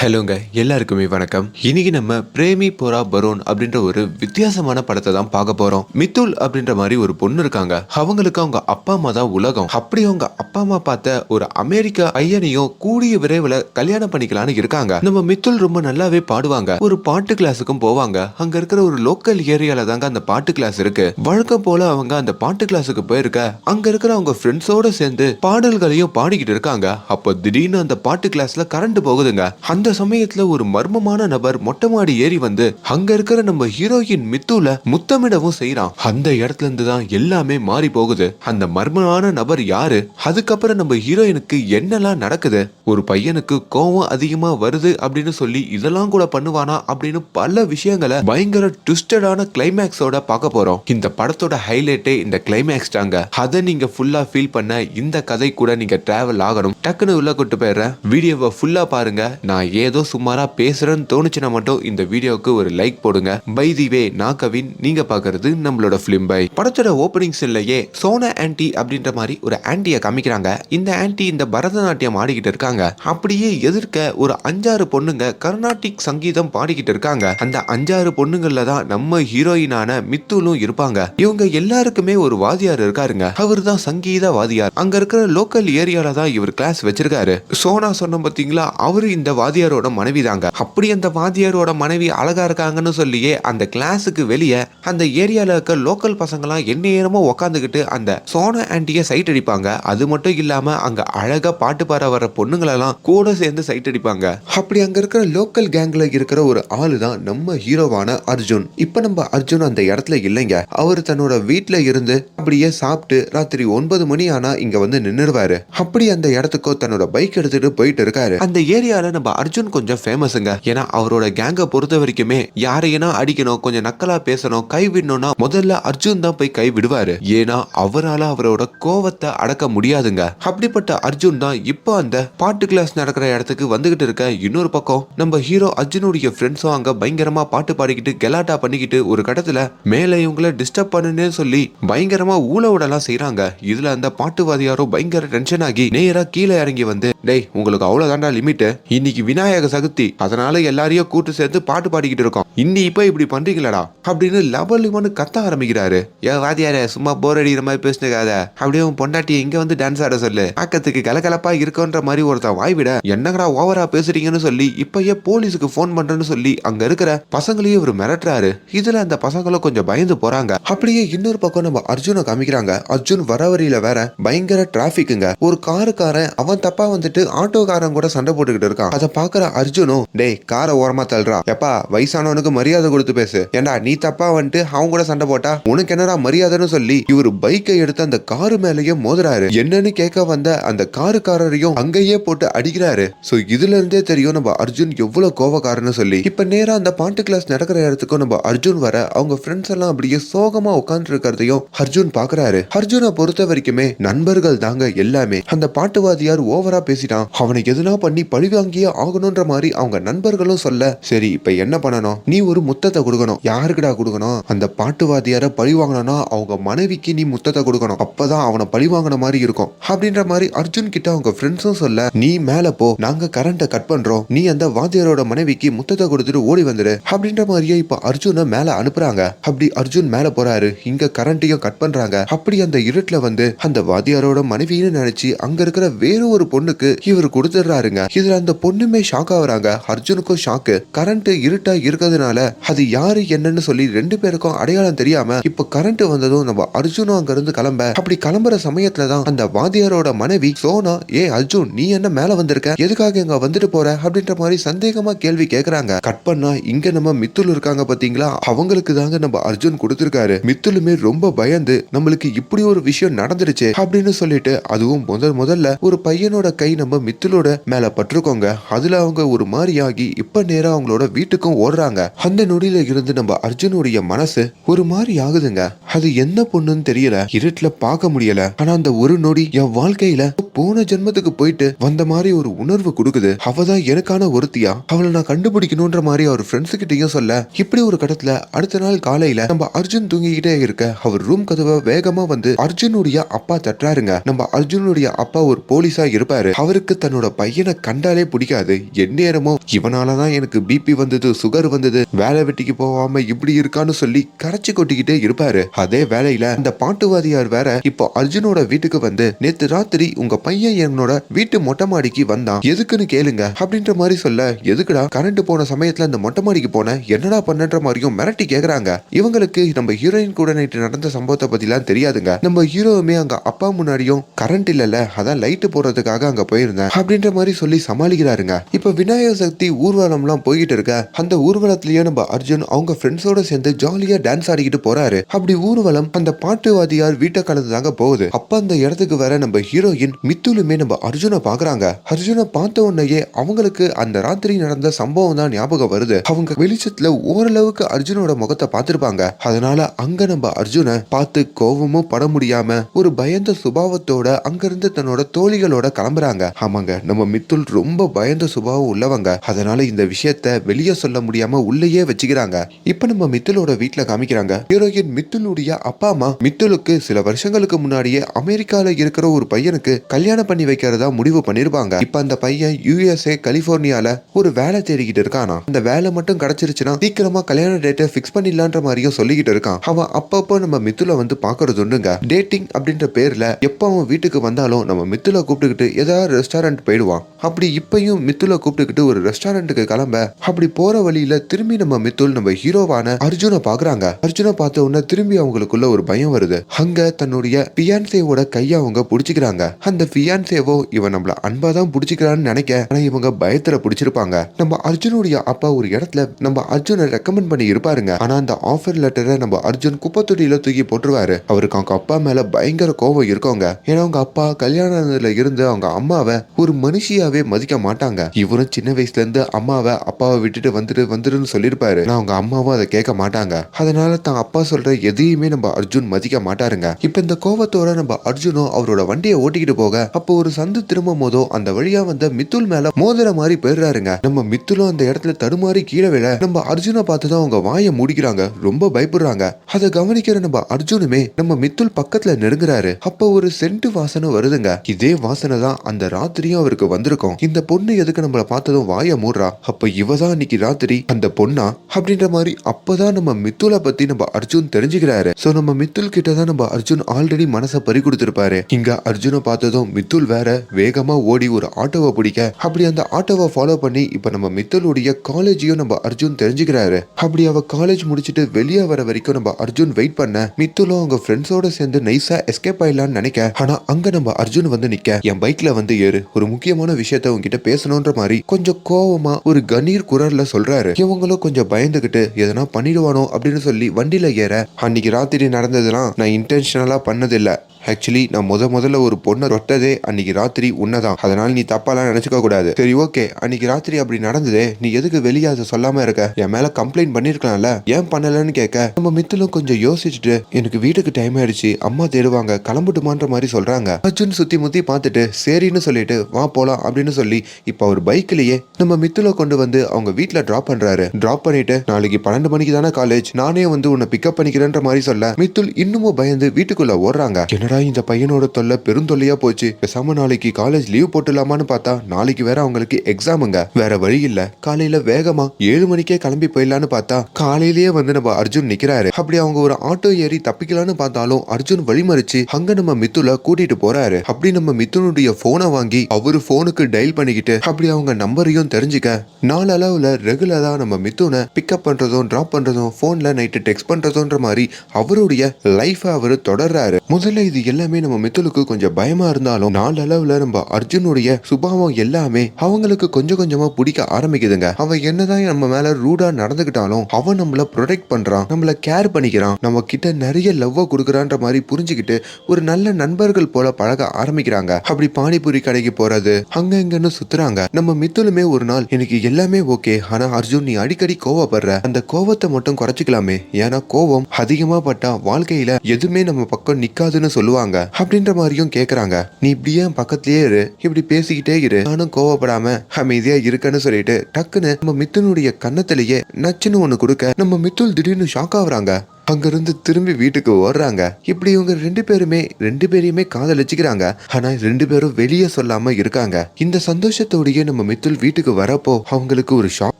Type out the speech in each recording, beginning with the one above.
ஹலோங்க எல்லாருக்குமே வணக்கம். இன்னைக்கு நம்ம பிரேமி போரா பரோன் அப்படின்ற ஒரு வித்தியாசமான படத்தை தான் பார்க்க போறோம். மித்துல் அப்படின்ற மாதிரி ஒரு பொண்ணு இருக்காங்க. அவங்களுக்கு அவங்க அப்பா அம்மா தான் உலகம். அப்படி அவங்க அப்பா அம்மா பார்த்த ஒரு அமெரிக்க ஐயனையும் கூடிய விரைவில் கல்யாணம் பண்ணிக்கலான்னு இருக்காங்க. நம்ம மித்துல் ரொம்ப நல்லாவே பாடுவாங்க. ஒரு பாட்டு கிளாஸுக்கும் போவாங்க. அங்க இருக்கிற ஒரு லோக்கல் ஏரியால தாங்க அந்த பாட்டு கிளாஸ் இருக்கு. வழக்கம் போல அவங்க அந்த பாட்டு கிளாஸுக்கு போயிருக்க. அங்க இருக்கிற அவங்க ஃப்ரெண்ட்ஸோட சேர்ந்து பாடல்களையும் பாடிக்கிட்டு இருக்காங்க. அப்போ திடீர்னு அந்த பாட்டு கிளாஸ்ல கரண்ட் போகுதுங்க. அந்த சமயத்துல ஒரு மர்மமான நபர் மொட்டை மாடி ஏறி வந்து அங்க இருக்கிற நம்ம ஹீரோயின் மித்துல முத்தமிடவும் செய்யறான் அந்த இடத்துல இருந்து தான் எல்லாமே மாறி போகுது. அந்த மர்மமான நபர் யாரு? அதுக்கப்புறம் நம்ம ஹீரோயினுக்கு என்னெல்லாம் நடக்குது? ஒரு பையனுக்கு கோவம் அதிகமா வருது அப்படின்னு சொல்லி இதெல்லாம் கூட பண்ணுவானா அப்படின்னு பல விஷயங்களை பயங்கர ட்விஸ்டடான கிளைமேக்ஸோட பார்க்க போறோம். இந்த படத்தோட ஹைலைட்டே இந்த கிளைமேக்ஸ் தாங்க. அதை நீங்க ஃபுல்லா ஃபீல் பண்ண இந்த கதை கூட நீங்க டிராவல் ஆகணும். டக்குன்னு உள்ள கூட்டு போயிடுறேன். வீடியோவை ஃபுல்லா பாருங்க. நான் ஏதோ சுமாரா பேசுறேன்னு தோணுச்சுன்னா மட்டும் இந்த வீடியோவுக்கு ஒரு லைக் போடுங்க. பை தி வே நான் கவின். நீங்க பாக்குறது நம்மளோட பிலிம் பை படத்தோட ஓப்பனிங் சீன்லயே சோனா ஆன்டி அப்படின்ற மாதிரி ஒரு ஆன்டியை காமிக்கிறாங்க. இந்த ஆன்டி இந்த பரதநாட்டியம் ஆடிக்கிட்டு இருக்காங்க. அப்படியே எதிர்க்க ஒரு அஞ்சாறு பொண்ணுங்க கர்நாடிக் சங்கீதம் பாடிக்கிட்டு இருக்காங்க. அந்த அஞ்சாறு பொண்ணுங்கள்ல தான் நம்ம ஹீரோயினான மித்துலும் இருப்பாங்க. இவங்க எல்லாருக்குமே ஒரு வாதியார் இருக்காருங்க. அவர் தான் சங்கீத வாதியார் அங்க இருக்கிற லோக்கல் ஏரியால தான் இவர் கிளாஸ் வச்சிருக்காரு. சோனா சொன்ன பாத்தீங்களா? அவரு இந்த வாத்தியாரோட மனைவி தாங்க. அப்படி அந்த வாத்தியாரோட மனைவி அழகா இருக்காங்கன்னு சொல்லியே அந்த கிளாஸுக்கு வெளியே அந்த ஏரியால இருக்க லோக்கல் பசங்களாம் எந்நேரமும் உக்காந்துக்கிட்டு அந்த சோனா ஆண்டியை சைட் அடிப்பாங்க. அது மட்டும் இல்லாம அங்க அழகா பாட்டு பாட வர பொண்ணுங்களெல்லாம் கூட சேர்ந்து சைட் அடிப்பாங்க. அப்படி அங்க இருக்கிற லோக்கல் கேங்ல இருக்கிற ஒரு ஆளு தான் நம்ம ஹீரோவான அர்ஜுன். இப்ப நம்ம அர்ஜுன் அந்த இடத்துல இல்லைங்க. அவர் தன்னோட வீட்ல இருந்து அப்படியே சாப்பிட்டு ராத்திரி ஒன்பது மணி ஆனா இங்க வந்து நின்னுடுவாரு அப்படி அந்த இடத்துக்கோ தன்னோட பைக் எடுத்துட்டு போயிட்டு இருக்காரு. அந்த ஏரியால நம்ம அர்ஜுன் கொஞ்சம் ஃபேமஸுங்க ஏன்னா அவரோட கேங்க பொறுத்த வரைக்குமே யாரையனா அடிக்கணும் கொஞ்சம் நக்கலா பேசணும் கை விடணும்னா முதல்ல அர்ஜுன் தான் போய் கை விடுவாரு. ஏன்னா அவரால அவரோட கோவத்தை அடக்க முடியாதுங்க. அப்படிப்பட்ட அர்ஜுன் தான் இப்போ அந்த பாட்டு கிளாஸ் நடக்கிற இடத்துக்கு வந்துகிட்டு இருக்க இன்னொரு பக்கம். நம்ம ஹீரோ அர்ஜுனுடைய ஃப்ரெண்ட்ஸும் அங்க பயங்கரமா பாட்டு பாடிக்கிட்டு கெலாட்டா பண்ணிக்கிட்டு ஒரு கடத்துல மேலே இவங்கள டிஸ்டர்ப் பண்ணுன்னு சொல்லி பயங்கரமா ஊழ விடலாம் செய்யறாங்க இதுல அந்த பாட்டுவாதியாரும் பயங்கர டென்ஷன் ஆகி நேரா கீழே இறங்கி வந்து டேய் உங்களுக்கு அவ்வளவுதான்டா லிமிட் இன்னைக்கு விநாயக சக்தி அதனால எல்லாரையும் கூட்டு சேர்ந்து பாட்டு பாடிக்கிட்டு இருக்கோம். இன்னி இப்ப இப்படி பண்றீங்களடா அப்படின்னு லெவல் இவனு கத்த ஆரம்பிக்கிறாரு. ஏ வாதியாரே சும்மா போர் அடிக்கிற மாதிரி பேசினுக்காத. அப்படியே உன் பொண்டாட்டி இங்க வந்து டான்ஸ் ஆட சொல்லு. ஆக்கத்துக்கு கலகலப்பா இருக்கன்ற மாதிரி ஒருத்தன் வாய்விட என்னங்கடா ஓவரா பேசுறீங்கன்னு சொல்லி இப்பயே போலீஸுக்கு போன் பண்றேன்னு சொல்லி அங்க இருக்கிற பசங்களையும் இவர் மிரட்டுறாரு. இதுல அந்த பசங்களும் கொஞ்சம் பயந்து போறாங்க. அப்படியே இன்னொரு பக்கம் நம்ம அர்ஜுனை காமிக்கிறாங்க. அர்ஜுன் வர வழியில வேற பயங்கர டிராபிக்ங்க ஒரு காருக்காரன் அவன் தப்பா வந்துட்டு ஆட்டோக்காரன் கூட சண்டை போட்டுக்கிட்டு இருக்கான். அதை பாக்குற அர்ஜுனும் டேய் காரை ஓரமா தள்ளுறா. எப்பா வயசானவனுக்கு மரியாதை கொடுத்து பேசு. ஏண்டா நீ தப்பா வந்துட்டு அவன் கூட சண்டை போட்டா? உனக்கு என்னடா மரியாதைன்னு சொல்லி இவர் பைக்கை எடுத்து அந்த காரு மேலேயே மோதுறாரு. என்னன்னு கேட்க வந்த அந்த காருக்காரரையும் அங்கேயே போட்டு அடிக்கிறாரு. சோ இதுல இருந்தே தெரியும் நம்ம அர்ஜுன் எவ்வளவு கோவக்காரன்னு சொல்லி. இப்ப நேரா அந்த பாட்டு கிளாஸ் நடக்கிற இடத்துக்கும் நம்ம அர்ஜுன் வர அவங்க ஃப்ரெண்ட்ஸ் எல்லாம் அப்படியே சோகமா உட்கார்ந்து இருக்கிறதையும் அர்ஜுன் பாக்குறாரு அர்ஜுனை பொறுத்த வரைக்குமே நண்பர்கள் தாங்க எல்லாமே. அந்த பாட்டுவாதியார் ஓவரா பேசிட்டான். அவனை எதுனா பண்ணி பழிவாங்கியே ஆகணும். ஆகணும்ன்ற மாதிரி அவங்க நண்பர்களும் சொல்ல சரி இப்ப என்ன பண்ணணும்? நீ ஒரு முத்தத்தை கொடுக்கணும். யாருக்குடா கொடுக்கணும்? அந்த பாட்டுவாதியார பழி வாங்கணும்னா அவங்க மனைவிக்கு நீ முத்தத்தை கொடுக்கணும். அப்பதான் அவனை பழி வாங்கின மாதிரி இருக்கும். அப்படின்ற மாதிரி அர்ஜுன் கிட்ட அவங்க ஃப்ரெண்ட்ஸும் சொல்ல நீ மேல போ. நாங்க கரண்ட்டை கட் பண்றோம். நீ அந்த வாத்தியாரோட மனைவிக்கு முத்தத்தை கொடுத்துட்டு ஓடி வந்துரு. அப்படின்ற மாதிரியே இப்ப அர்ஜுனை மேல அனுப்புறாங்க. அப்படி அர்ஜுன் மேல போறாரு. இங்க கரண்ட்டையும் கட் பண்றாங்க. அப்படி அந்த இருட்டுல வந்து அந்த வாத்தியாரோட மனைவின்னு நினைச்சு அங்க இருக்கிற வேற ஒரு பொண்ணுக்கு இவர் கொடுத்துடுறாருங்க. இதுல அந்த பொண்ணுமே ஷாக் ஆகுறாங்க அர்ஜுனுக்கும் ஷாக்கு கரண்ட் இருட்டா இருக்கிறதுனால அது யாரு என்னன்னு சொல்லி ரெண்டு பேருக்கும் அடையாளம் தெரியாம இப்ப கரண்ட் வந்ததும் நம்ம அர்ஜுனும் அங்க இருந்து கிளம்ப. அப்படி கிளம்புற சமயத்துல தான் அந்த வாத்தியாரோட மனைவி சோனா ஏ அர்ஜுன் நீ என்ன மேல வந்திருக்க? எதுக்காக இங்க வந்துட்டு போற? அப்படின்ற மாதிரி சந்தேகமா கேள்வி கேக்குறாங்க. கட் பண்ணா இங்க நம்ம மித்துல் இருக்காங்க பாத்தீங்களா? அவங்களுக்கு தாங்க நம்ம அர்ஜுன் கொடுத்திருக்காரு. மித்துலுமே ரொம்ப பயந்து நம்மளுக்கு இப்படி ஒரு விஷயம் நடந்துருச்சு அப்படின்னு சொல்லிட்டு அதுவும் முதல் முதல்ல ஒரு பையனோட கை நம்ம மித்துலோட மேல பட்டிருக்கோங்க. அதுல அவங்க ஒரு மாதிரி ஆகி இப்ப நேரா அவங்களோட வீட்டுக்கும் ஓடுறாங்க. அந்த நொடியில இருந்து நம்ம அர்ஜுனுடைய மனசு ஒரு மாதிரி ஆகுதுங்க. அது என்ன பொண்ணுன்னு தெரியல. இருட்டுல பார்க்க முடியல. ஆனா அந்த ஒரு நொடி என் வாழ்க்கையில போன ஜென்மத்துக்கு போயிட்டு வந்த மாதிரி ஒரு உணர்வு கொடுக்குது. அவ தான் எனக்கான ஒருத்தியா? அவளை நான் கண்டுபிடிக்கணும்ன்ற மாதிரி அவர் ஃப்ரெண்ட்ஸ் கிட்டயும் சொல்ல இப்படி ஒரு கடத்துல அடுத்த நாள் காலையில நம்ம அர்ஜுன் தூங்கிக்கிட்டே இருக்க அவர் ரூம் கதவை வேகமா வந்து அர்ஜுனுடைய அப்பா தட்டுறாருங்க. நம்ம அர்ஜுனுடைய அப்பா ஒரு போலீஸா இருப்பாரு. அவருக்கு தன்னோட பையனை கண்டாலே பிடிக்காது. எந்நேரமோ இவனாலதான் எனக்கு பிபி வந்தது சுகர் வந்தது வேலை வெட்டிக்கு போகாம இப்படி இருக்கான்னு சொல்லி கரைச்சி கொட்டிக்கிட்டே இருப்பாரு. அதே வேலையில அந்த பாட்டுவாதியார் வேற இப்போ அர்ஜுனோட வீட்டுக்கு வந்து நேத்து ராத்திரி உங்க பையன் என்னோட வீட்டு மொட்டை மாடிக்கு வந்தான். எதுக்குன்னு கேளுங்க. அப்படின்ற மாதிரி சொல்ல எதுக்குடா கரண்ட் போன சமயத்துல அந்த மொட்டை மாடிக்கு போன? என்னடா பண்ணன்ற மாதிரியும் மிரட்டி கேக்குறாங்க. இவங்களுக்கு நம்ம ஹீரோயின் கூட நைட்டு நடந்த சம்பவத்தை பத்திலாம் தெரியாதுங்க. நம்ம ஹீரோவுமே அங்க அப்பா முன்னாடியும் கரண்ட் இல்லல அதான் லைட் போடுறதுக்காக அங்க போயிருந்தேன். அப்படின்ற மாதிரி சொல்லி சமாளிக்கிறாருங்க. இப்ப விநாயகர் சக்தி ஊர்வலம்லாம் போய்கிட்டு இருக்க அந்த ஊர்வலத்திலேயே நம்ம அர்ஜுன் அவங்க ஃப்ரெண்ட்ஸோட சேர்ந்து ஜாலியா டான்ஸ் ஆடிக்கிட்டு போறாரு. அப்படி ஊர்வலம் அந்த பாட்டுவாதியார் வீட்டை கலந்து தாங்க போகுது. அப்ப அந்த இடத்துக்கு வர நம்ம ஹீரோயின் மித்துலுமே நம்ம அர்ஜுனை பாக்குறாங்க அர்ஜுனை பார்த்த உடனேயே அவங்களுக்கு அந்த ராத்திரி நடந்த சம்பவம் தான் ஞாபகம் வருது. அவங்க வெளிச்சத்துல ஓரளவுக்கு அர்ஜுனோட முகத்தை பார்த்திருப்பாங்க. அதனால அங்க நம்ம அர்ஜுனை பார்த்து கோவமும் பட முடியாம ஒரு பயந்த சுபாவத்தோட அங்கிருந்து தன்னோட தோழிகளோட கிளம்புறாங்க. ஆமாங்க நம்ம மித்துல் ரொம்ப பயந்த சுபாவம் உள்ளவங்க. அதனால இந்த விஷயத்த வெளியே சொல்ல முடியாம உள்ளேயே வச்சுக்கிறாங்க. இப்ப நம்ம மித்துலோட வீட்டுல காமிக்கிறாங்க. ஹீரோயின் மித்துலுடைய அப்பா அம்மா மித்துலுக்கு சில வருஷங்களுக்கு முன்னாடியே அமெரிக்கால இருக்கிற ஒரு பையனுக்கு கல்யாணம் பண்ணி வைக்கிறதா முடிவு பண்ணிருப்பாங்க. இப்ப அந்த பையன் யுஎஸ்ஏ கலிபோர்னியால ஒரு வேலை தேடிக்கிட்டு இருக்கானா? அந்த வேலை மட்டும் கிடைச்சிருச்சுன்னா சீக்கிரமா கல்யாண டேட்டை ஃபிக்ஸ் பண்ணிடலான்ற மாதிரியும் சொல்லிக்கிட்டு இருக்கான். அவன் அப்பப்போ நம்ம மித்துல வந்து பாக்குறது உண்டுங்க. டேட்டிங் அப்படின்ற பேர்ல எப்ப அவன் வீட்டுக்கு வந்தாலும் நம்ம மித்துல கூப்பிட்டுக்கிட்டு ஏதாவது ரெஸ்டாரண்ட் போயிடுவான். அப்படி இப்பயும் மித்துல கூப்பிட்டுக்கிட்டு ஒரு ரெஸ்டாரண்ட்டுக்கு கிளம்ப அப்படி போற வழியில திரும்பி நம்ம மித்துல் நம்ம ஹீரோவான அர்ஜுனை பாக்குறாங்க. அர்ஜுனை பார்த்த உடனே திரும்பி அவங்களுக்குள்ள ஒரு பயம் வருது. அங்க தன்னுடைய பியான்சேவோட கைய அவங்க புடிச்சுக்கிறாங்க. அந்த ஃபியான்சேவோ இவன் நம்மள அன்பா தான் பிடிச்சிக்கிறான்னு நினைக்க ஆனா இவங்க பயத்துல பிடிச்சிருப்பாங்க. நம்ம அர்ஜுனுடைய அப்பா ஒரு இடத்துல நம்ம அர்ஜுனை ரெக்கமெண்ட் பண்ணி இருப்பாருங்க. ஆனா அந்த ஆஃபர் லெட்டரை நம்ம அர்ஜுன் குப்பை தூக்கி போட்டுருவாரு. அவருக்கு அவங்க அப்பா மேல பயங்கர கோபம் இருக்கவங்க. ஏன்னா அவங்க அப்பா கல்யாணத்துல இருந்து அவங்க அம்மாவை ஒரு மனுஷியாவே மதிக்க மாட்டாங்க. இவரும் சின்ன வயசுல இருந்து அம்மாவை அப்பாவை விட்டுட்டு வந்துட்டு வந்துருன்னு சொல்லியிருப்பாரு. ஆனா அவங்க அம்மாவும் அதை கேட்க மாட்டாங்க. அதனால தான் அப்பா சொல்ற எதையுமே நம்ம அர்ஜுன் மதிக்க மாட்டாருங்க. இப்ப இந்த கோவத்தோட நம்ம அர்ஜுனும் அவரோட வண்டியை ஓட்டிக்கிட்டு போக அப்போ ஒரு சந்து திரும்பும் போதோ அந்த வழியா வந்த மித்துல் மேல மோதிர மாதிரி போயிடுறாருங்க. நம்ம மித்துலும் அந்த இடத்துல தடுமாறி கீழே விழ நம்ம அர்ஜுனை பார்த்துதான் அவங்க வாயை முடிக்கிறாங்க. ரொம்ப பயப்படுறாங்க. அதை கவனிக்கிற நம்ம அர்ஜுனுமே நம்ம மித்துல் பக்கத்துல நெருங்குறாரு. அப்போ ஒரு சென்ட் வாசனை வருதுங்க. இதே வாசனை தான் அந்த ராத்திரியும் அவருக்கு வந்திருக்கும். இந்த பொண்ணு எதுக்கு நம்மள பார்த்ததும் வாயை மூடுறா? அப்ப இவ தான் இன்னைக்கு ராத்திரி. அந்த பொண்ணா? அப்படின்ற மாதிரி அப்பதான் நம்ம மித்துலை பத்தி நம்ம அர்ஜுன் தெரிஞ்சுக்கிறாரு. சோ நம்ம மித்துல் கிட்ட தான் நம்ம அர்ஜுன் ஆல்ரெடி மனசை பறி கொடுத்திருப்பாரு. இங்க அர்ஜுனை பார்த்ததும் மித்துல் வேற வேகமா ஓடி ஒரு ஆட்டோவை பிடிக்க அப்படி அந்த ஆட்டோவை ஃபாலோ பண்ணி இப்ப நம்ம மித்துலுடைய காலேஜையும் நம்ம அர்ஜுன் தெரிஞ்சுக்கிறாரு. அப்படி அவ காலேஜ் முடிச்சிட்டு வெளியே வர வரைக்கும் நம்ம அர்ஜுன் வெயிட் பண்ண மித்துலும் அவங்க ஃப்ரெண்ட்ஸோட சேர்ந்து நைஸா எஸ்கேப் ஆயிடலாம்னு நினைக்க. ஆனா அங்க நம்ம அர்ஜுன் வந்து நிக்க. என் பைக்ல வந்து ஏறு. ஒரு முக்கியமான விஷயத்த உங்ககிட்ட பேசணும்ன்ற மாதிரி கொஞ்சம் கோவமா ஒரு கணீர் குரல்ல சொல்றாரு. இவங்களும் கொஞ்சம் பயந்துகிட்டு எதனா பண்ணிடுவானோ அப்படின்னு சொல்லி வண்டியில ஏற அன்னைக்கு ராத்திரி நடந்ததெல்லாம் நான் இன்டென்ஷனலா பண்ணதில்லை. ஆக்சுவலி நான் முத முதல்ல ஒரு பொண்ணை தொட்டதே அன்னைக்கு ராத்திரி உன்னதான். அதனால நீ தப்பாலாம் நினைச்சுக்க கூடாது. சரி ஓகே. அன்னைக்கு ராத்திரி அப்படி நடந்ததே. நீ எதுக்கு வெளியே அதை சொல்லாம இருக்க? என் மேல கம்ப்ளைண்ட் பண்ணிருக்கலாம்ல. ஏன் பண்ணலன்னு கேட்க. நம்ம மித்திலும் கொஞ்சம் யோசிச்சுட்டு எனக்கு வீட்டுக்கு டைம் ஆயிடுச்சு. அம்மா தேடுவாங்க. கிளம்பட்டுமான்ற மாதிரி சொல்றாங்க. அர்ஜுன் சுத்தி முத்தி பார்த்துட்டு சரின்னு சொல்லிட்டு வா போலாம் அப்படின்னு சொல்லி இப்ப அவர் பைக்லயே நம்ம மித்துல கொண்டு வந்து அவங்க வீட்டுல டிராப் பண்றாரு. டிராப் பண்ணிட்டு நாளைக்கு பன்னெண்டு மணிக்கு தானே காலேஜ் நானே வந்து உன்னை பிக்கப் பண்ணிக்கிறேன்ற மாதிரி சொல்ல மித்துல் இன்னமும் பயந்து வீட்டுக்குள்ள ஓடுறாங்க. என்னடா இந்த பையனோட தொல்லை பெருந்தொல்லையா போச்சு? பேசாம நாளைக்கு காலேஜ் லீவ் போட்டுலாமான்னு பார்த்தா நாளைக்கு வேற அவங்களுக்கு எக்ஸாமுங்க வேற வழி இல்ல. காலையில வேகமா ஏழு மணிக்கே கிளம்பி போயிடலான்னு பார்த்தா காலையிலேயே வந்து நம்ம அர்ஜுன் நிக்கிறாரு. அப்படி அவங்க ஒரு ஆட்டோ ஏறி தப்பிக்கலான்னு பார்த்தாலும் அர்ஜுன் வழிமறிச்சு அங்க நம்ம மித்துல கூட்டிட்டு போறாரு. அப்படி நம்ம மித்துனுடைய போனை வாங்கி அவரு போனுக்கு டயல் பண்ணிக்கிட்டு அப்படி அவங்க நம்பரையும் தெரிஞ்சுக்க நாளளவுல ரெகுலரா நம்ம மித்துனை பிக்கப் பண்றதும் டிராப் பண்றதும் போன்ல நைட்டு டெக்ஸ்ட் பண்றதுன்ற மாதிரி அவருடைய லைஃப அவரு தொடர்றாரு. முதல்ல இது எல்லாமே நம்ம மித்துலுக்கு கொஞ்சம் பயமா இருந்தாலும் நாளளவுல நம்ம அர்ஜுனுடைய சுபாவம் எல்லாமே அவங்களுக்கு கொஞ்சம் கொஞ்சமா பிடிக்க ஆரம்பிக்குதுங்க. அவன் என்னதான் நம்ம மேல ரூடா நடந்துகிட்டாலும் அவன் நம்மள ப்ரொடெக்ட் பண்றான் நம்மள கேர் பண்ணிக்கிறான் நம்ம கிட்ட நிறைய லவ்வ கொடுக்குறான்ற மாதிரி புரிஞ்சுக்கிட்டு ஒரு நல்ல நண்பர்கள் போல பழக ஆரம்பிக்கிறாங்க. அப்படி பானிபூரி கடைக்கு போறது அங்க இங்கன்னு சுத்துறாங்க. நம்ம மித்துலுமே ஒரு நாள் எனக்கு எல்லாமே ஓகே ஆனா அர்ஜுன் நீ அடிக்கடி கோவப்படுற. அந்த கோவத்தை மட்டும் குறைச்சிக்கலாமே. ஏன்னா கோவம் அதிகமா பட்டா வாழ்க்கையில எதுவுமே நம்ம பக்கம் நிக்காதுன்னு சொல்லுவாங்க. அப்படின்ற மாதிரியும் கேக்குறாங்க. நீ இப்படியே ஏன் பக்கத்திலேயே இரு. இப்படி பேசிக்கிட்டே இரு. நானும் கோவப்படாம அமைதியா இருக்கன்னு சொல்லிட்டு டக்குன்னு நம்ம மித்துனுடைய கன்னத்திலேயே நச்சுன்னு ஒண்ணு கொடுக்க நம்ம மித்துல் திடீர்னு ஷாக் ஆகுறாங்க. அங்கிருந்து திரும்பி வீட்டுக்கு ஓடுறாங்க. இப்படி இவங்க ரெண்டு பேருமே ரெண்டு பேரையுமே காதலிச்சுக்கிறாங்க. ஆனா ரெண்டு பேரும் வெளியே சொல்லாம இருக்காங்க. இந்த சந்தோஷத்தோடயே நம்ம மித்துல் வீட்டுக்கு வரப்போ அவங்களுக்கு ஒரு ஷாக்